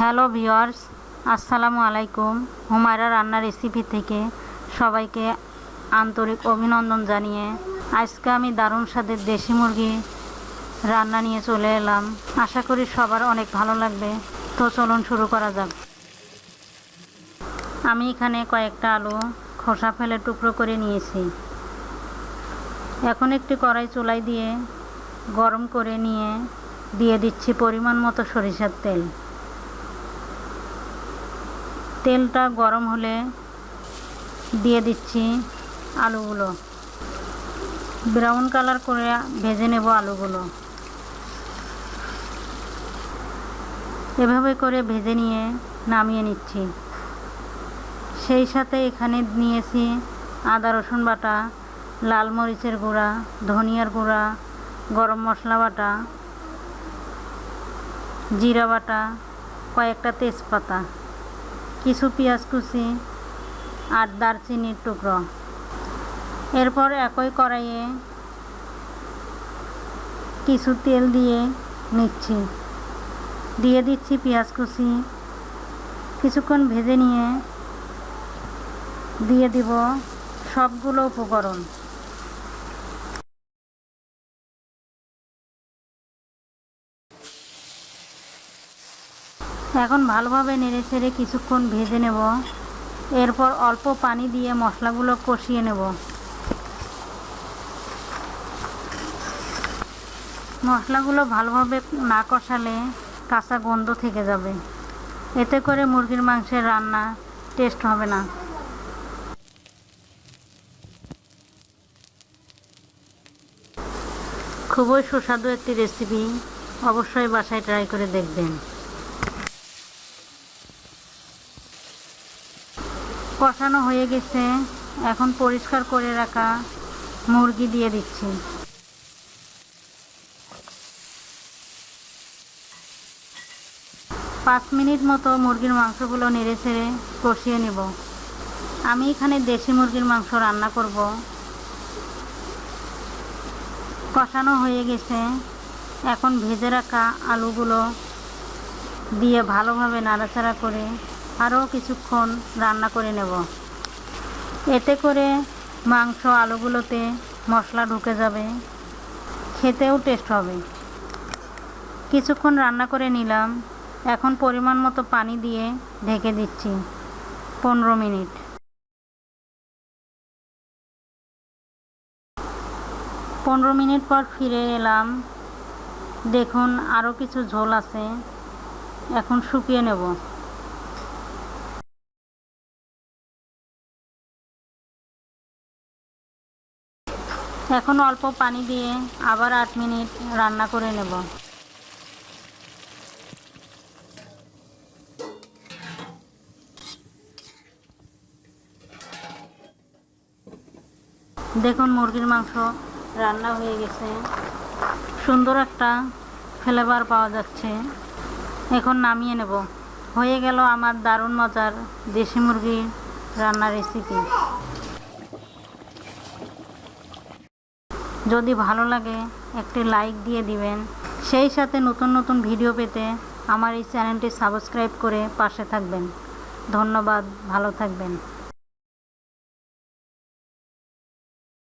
Hello viewers আসসালামু আলাইকুম। হুমায়রা রান্নার রেসিপি থেকে সবাইকে আন্তরিক অভিনন্দন জানিয়ে আজকে আমি দারুণ স্বাদের দেশি মুরগি রান্না নিয়ে চলে এলাম। আশা করি সবার অনেক ভালো লাগবে। তো চলুন শুরু করা যাক। আমি এখানে কয়েকটা আলু খোসা ফেলে টুকরো করে নিয়েছি। এখন একটি কড়াই চুলাই দিয়ে গরম করে নিয়ে দিয়ে দিচ্ছি পরিমাণ মতো সরিষার তেল। তেলটা গরম হলে দিয়ে দিচ্ছি আলুগুলো। ব্রাউন কালার করে ভেজে নেব আলুগুলো। এভাবে করে ভেজে নিয়ে নামিয়ে নিচ্ছি। সেই সাথে এখানে নিয়েছি আদা, রসুন বাটা, লাল মরিচের গুঁড়া, ধনিয়ার গুঁড়া, গরম মশলা বাটা, জিরা বাটা, কয়েকটা তেজপাতা। কিছু পেঁয়াজ কুচি আর দারচিনির টুকরো। এরপর একই কড়াইয়ে কিছু তেল দিয়ে নিচ্ছি। দিয়ে দিচ্ছি পেঁয়াজ কুচি। কিছুক্ষণ ভেজে নিয়ে দিয়ে দিব সবগুলো উপকরণ। এখন ভালোভাবে নেড়ে ছেড়ে কিছুক্ষণ ভেজে নেব। এরপর অল্প পানি দিয়ে মশলাগুলো কষিয়ে নেব। মশলাগুলো ভালোভাবে না কষালে কাঁচা গন্ধ থেকে যাবে। এতে করে মুরগির মাংসের রান্না টেস্ট হবে না। খুবই সুস্বাদু একটি রেসিপি। অবশ্যই বাসায় ট্রাই করে দেখবেন। কষানো হয়ে গেছে। এখন পরিষ্কার করে রাখা মুরগি দিয়ে দিচ্ছি। পাঁচ মিনিট মতো মুরগির মাংসগুলো নেড়ে ছেড়ে কষিয়ে নেব। আমি এখানে দেশি মুরগির মাংস রান্না করব। কষানো হয়ে গেছে। এখন ভেজে রাখা আলুগুলো দিয়ে ভালোভাবে নাড়াচাড়া করে আরও কিছুক্ষণ রান্না করে নেব। এতে করে মাংস আলুগুলোতে মশলা ঢুকে যাবে। খেতেও টেস্ট হবে। কিছুক্ষণ রান্না করে নিলাম। এখন পরিমাণ মতো পানি দিয়ে ঢেকে দিচ্ছি। পনেরো মিনিট। পনেরো মিনিট পর ফিরে এলাম। দেখুন আরও কিছু ঝোল আছে। এখন শুকিয়ে নেব। এখন অল্প পানি দিয়ে আবার আট মিনিট রান্না করে নেব। দেখুন মুরগির মাংস রান্না হয়ে গেছে। সুন্দর একটা ফ্লেভার পাওয়া যাচ্ছে। এখন নামিয়ে নেব। হয়ে গেল আমার দারুণ মজার দেশি মুরগির রান্নার রেসিপি যদি ভালো লাগে, একটি লাইক দিয়ে দিবেন। সেই সাথে নতুন নতুন ভিডিও পেতে আমার এই চ্যানেলটি সাবস্ক্রাইব করে পাশে থাকবেন। ধন্যবাদ, ভালো থাকবেন।